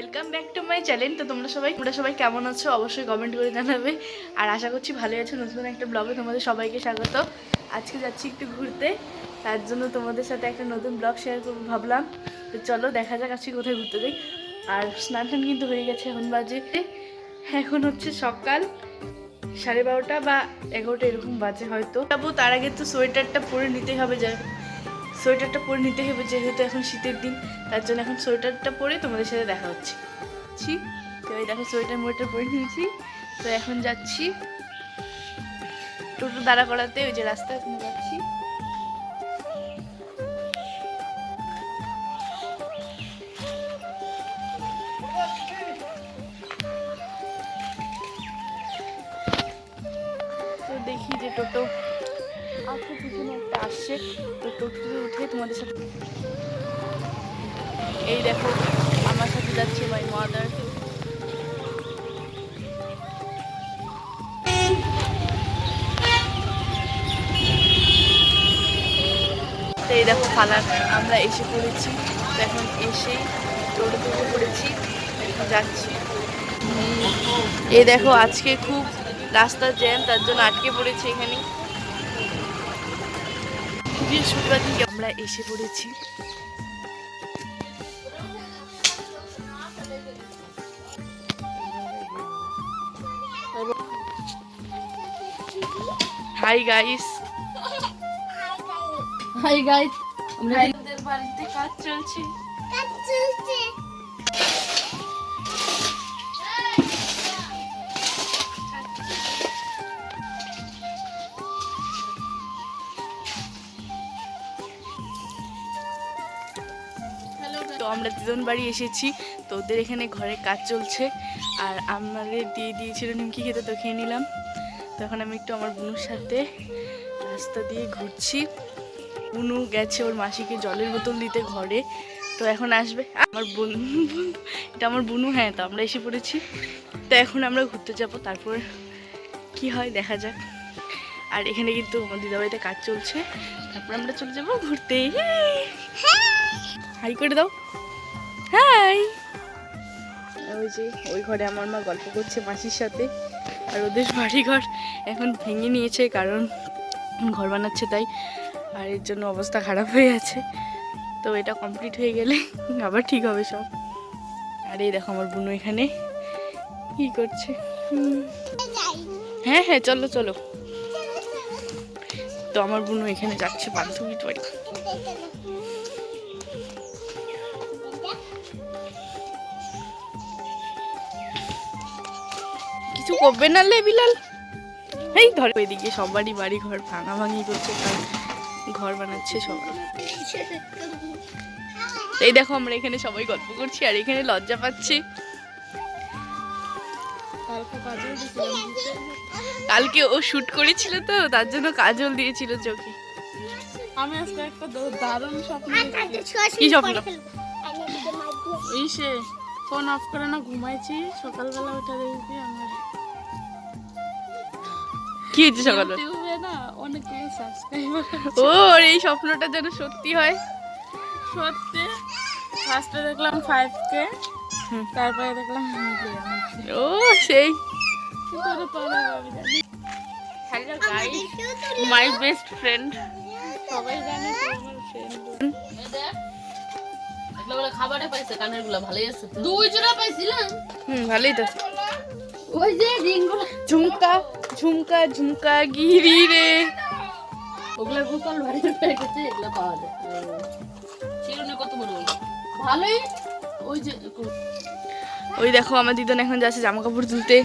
Welcome back to my channel তো তোমরা সবাই তোমরা সবাই কেমন আছো? অবশ্যই কমেন্ট করে জানাবে। আর আশা করছি ভালোই আছো। নতুন একটা ব্লগে তোমাদের সবাইকে স্বাগত। আজকে যাচ্ছি একটু ঘুরতে। তার জন্য তোমাদের সাথে একটা নতুন ব্লগ শেয়ার করব ভাবলাম। তো চলো, দেখা যাক আজকে কোথায় ঘুরতে যাই। আর স্নান টান কিন্তু হয়ে গেছে, এখন বাজে। এখন হচ্ছে সকাল সাড়ে বারোটা বা এগারোটা, এরকম বাজে হয়তো। তার আগে তো সোয়েটারটা পরে নিতেই হবে যা সোয়েটারটা পরে নিতে হবে যেহেতু এখন শীতের দিন, তার জন্য এখন সোয়েটারটা পরে তোমাদের সাথে দেখা হচ্ছে। ছি, তো এই দেখো সোয়েটার মোয়েটার পরে নিয়েছি। তো এখন যাচ্ছি টোটো দাঁড়া করাতে, ওই যে রাস্তা এখন যাচ্ছি। তো দেখি যে টোটো আসছে। পিছনে আসছে উঠে তোমাদের সাথে এই দেখো, আমার সাথে যাচ্ছে মাই মাদার এই দেখো ফালার আমরা এসে পড়েছি। এখন এসেই টোটোতে পড়েছি। যাচ্ছি। এই দেখো, আজকে খুব রাস্তা জ্যাম তার জন্য আটকে পড়েছি এখানে। বৃহস্পতিবার আমরা এসে পড়েছি। হাই গাইস হাই গাইস আমাদের বাড়িতে কাজ চলছে। তো আমরা দুজন বাড়ি এসেছি, তো ওদের এখানে ঘরে কাজ চলছে। আর আমাদের দিয়ে দিয়েছিল নিমকি খেতে, তো খেয়ে নিলাম। তো এখন আমি একটু আমার বোনের সাথে রাস্তা দিয়ে ঘুরছি। বুনু গেছে ওর মাসিকে জলের বোতল দিতে ঘরে। তো এখন আসবে। আমার বোন এটা আমার বুনু হ্যাঁ তো আমরা এসে পড়েছি। তো এখন আমরা ঘুরতে যাব, তারপর কি হয় দেখা যাক। আর এখানে কিন্তু আমার দিদাবাড়িতে কাজ চলছে। তারপর আমরা চলে যাব ঘুরতে। হাই করে দাও। হাই। ওই যে, ওই ঘরে আমার মা গল্প করছে মাসির সাথে। আর ওদের বাড়ি ঘর এখন ভেঙে নিয়েছে, কারণ ঘর বানাচ্ছে তাই। আর এর জন্য অবস্থা খারাপ হয়ে আছে। তো এটা কমপ্লিট হয়ে গেলে আবার ঠিক হবে সব। আর এই দেখো আমার বোনু এখানে কি করছে। হ্যাঁ হ্যাঁ চলো চলো। তো আমার বোনু এখানে যাচ্ছে বান্ধবীর বাড়ি। কিছু করবে না লে বিলাল? এই ধরো এদিকে সবারই বাড়ি ঘর ভাঙা ভাঙি করছে ঘর বানাচ্ছে সবাই। এই দেখো আমরা এখানে সবাই গল্প করছি আর এখানে লজ্জা পাচ্ছি। কালকে ও শুট করেছিল তো তার জন্য কাজল দিয়েছিল চোখে। আমি আজকে একটা দারুণ স্বপ্ন কি স্বপ্ন? ওই সে ফোন অফ করে না ঘুমাইছি। সকালবেলা উঠে দেখি আমার। কি হয়েছে সকালে? ইউটিউবে না সাবস্ক্রাইবার ওর এই স্বপ্নটা যেন সত্যি হয়। সত্যি। ফার্স্টে দেখলাম ফাইভ কে তারপরে দেখলাম ও সেই। Hello guys my best friend সবাই জানে আমার ফ্রেন্ড বলে খাবারে পাইছে কানেরগুলা ভালোই আছে দুই জোড়া পাইছিলাম। হুম ভালোই তো। ওই যে রিংগুলো। ঝুমকা ঝুমকা ঝুমকা গিরি রে। ওগুলা গোপাল বাড়িতে পেয়ে গেছে এগুলো পাওয়া যায়। চিরুনি কত বড় ভালোই। ওই যে ওই দেখো আমার দিদন এখন যাচ্ছে জামা কাপড় তুলতে।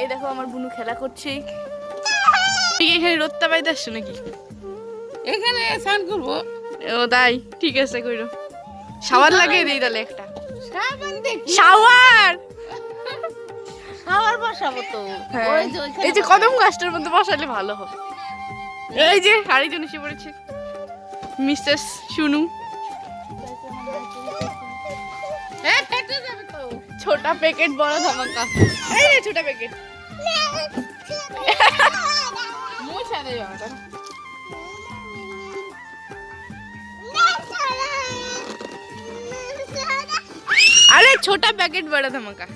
এই দেখো আমার বুনু খেলা করছে। তুই কি এখানে রোদটা পাইতে আসছো নাকি? এখানে স্নান করব। ও তাই। ঠিক আছে কইরো। শাওয়ার লাগিয়ে দিই তাহলে একটা। শাওয়ার বসাবো তো। হ্যাঁ। এই যে কদম গাছটার মধ্যে বসালে ভালো হবে। এই যে আরেকজন এসে পড়েছে। মিসেস শুনু ছোটা প্যাকেট বড় ধামাকা। এই ছোটা প্যাকেট মুছা দেবে छोटा पैकेट बड़ा धमाका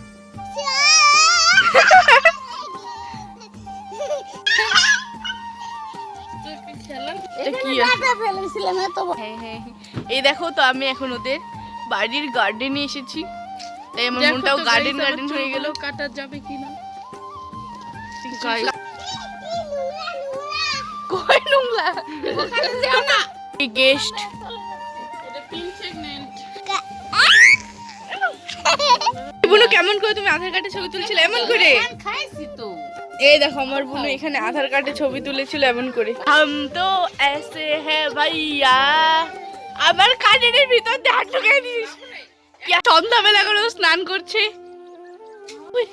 এটা কি আছে? ফেলেছিলাম এত বড়। হ্যাঁ হ্যাঁ হ্যাঁ। এই দেখো তো আমি এখন ওদের বাড়ির গার্ডেনে এসেছি তাই আমার দেখো মনটাও তো গার্ডেন guys, আমার গার্ডেন হয়ে গেল চুলগুলো কাটা যাবে কিনা কই নোংলা এই গেস্ট বুনু কেমন করে তুমি আধার কার্ডে ছবি তুলছিলে? এমন করে? এই দেখো আমার বুনু এখানে আধার কার্ডে ছবি তুলেছিল এমন করে। হাম তো এসে হে ভাইয়া আমার কার্ডের ভিতর দেখ ঢুকে দিস সন্ধ্যাবেলা করে স্নান করছে? ওই,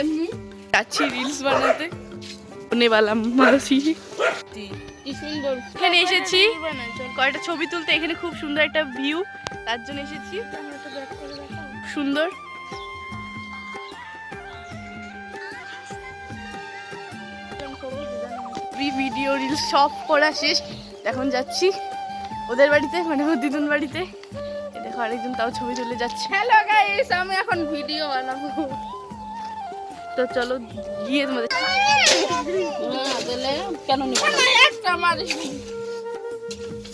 এমনি? যাচ্ছি রিলস বানাতে। কি সুন্দর এখানে এসেছি। কয়েকটা ছবি তুলতে? এখানে খুব সুন্দর একটা ভিউ তার জন্য এসেছি। সুন্দর। ভিডিও রিলস সব করা শেষ। এখন যাচ্ছি ওদের বাড়িতে মানে ওর দিদুন বাড়িতে। দেখো আরেকজন তাও ছবি তুলে যাচ্ছে। হ্যালো গাইস আমি এখন ভিডিও বানাবো। তো চলো গিয়ে তোমাদের কেন।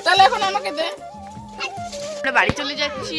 তাহলে এখন আমাকে দে বাড়ি চলে যাচ্ছি